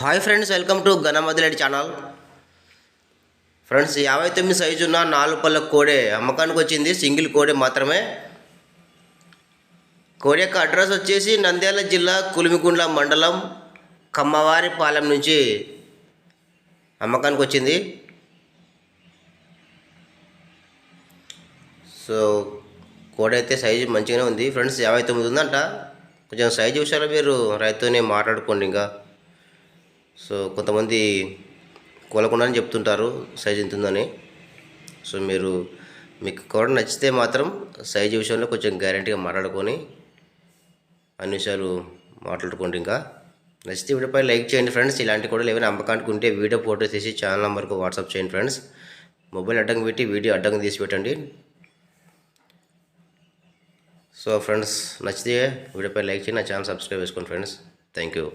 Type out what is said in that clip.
Hi friends welcome to Ganamadireddy channel. Friends యాభై తొమ్మిది size ఉన్న నాలుగు పళ్ళ కోడే అమ్మకానికి వచ్చింది. సింగిల్ కోడే మాత్రమే. కోడి యొక్క అడ్రస్ వచ్చేసి నంద్యాల జిల్లా కులిమిగుండ్ల మండలం కమ్మవారిపాలెం నుంచి అమ్మకానికి వచ్చింది. సో కోడి అయితే సైజు మంచిగానే ఉంది. ఫ్రెండ్స్ యాభై తొమ్మిది ఉందంట. కొంచెం సైజు విషయాలు మీరు రైతునే మాట్లాడుకోండి ఇంకా. సో కొంతమంది కొలకుండానే చెప్తుంటారు సైజ్ ఎంత ఉందని సో మీరు మీకు కూడా నచ్చితే మాత్రం సైజు విషయంలో కొంచెం గ్యారంటీగా మాట్లాడుకొని అన్ని విషయాలు మాట్లాడుకోండి ఇంకా. నచ్చితే వీడియోపై లైక్ చేయండి ఫ్రెండ్స్. ఇలాంటి కూడా ఏమైనా అమ్మకానికి ఉంటే వీడియో ఫోటో తీసి ఛానల్ నెంబర్కు వాట్సాప్ చేయండి ఫ్రెండ్స్. మొబైల్ అడ్డంగా పెట్టి వీడియో అడ్డంగా తీసి పెట్టండి. సో ఫ్రెండ్స్ నచ్చితే వీడియోపై లైక్ చేయండి నా ఛానల్ సబ్స్క్రైబ్ చేసుకోండి ఫ్రెండ్స్. Thank you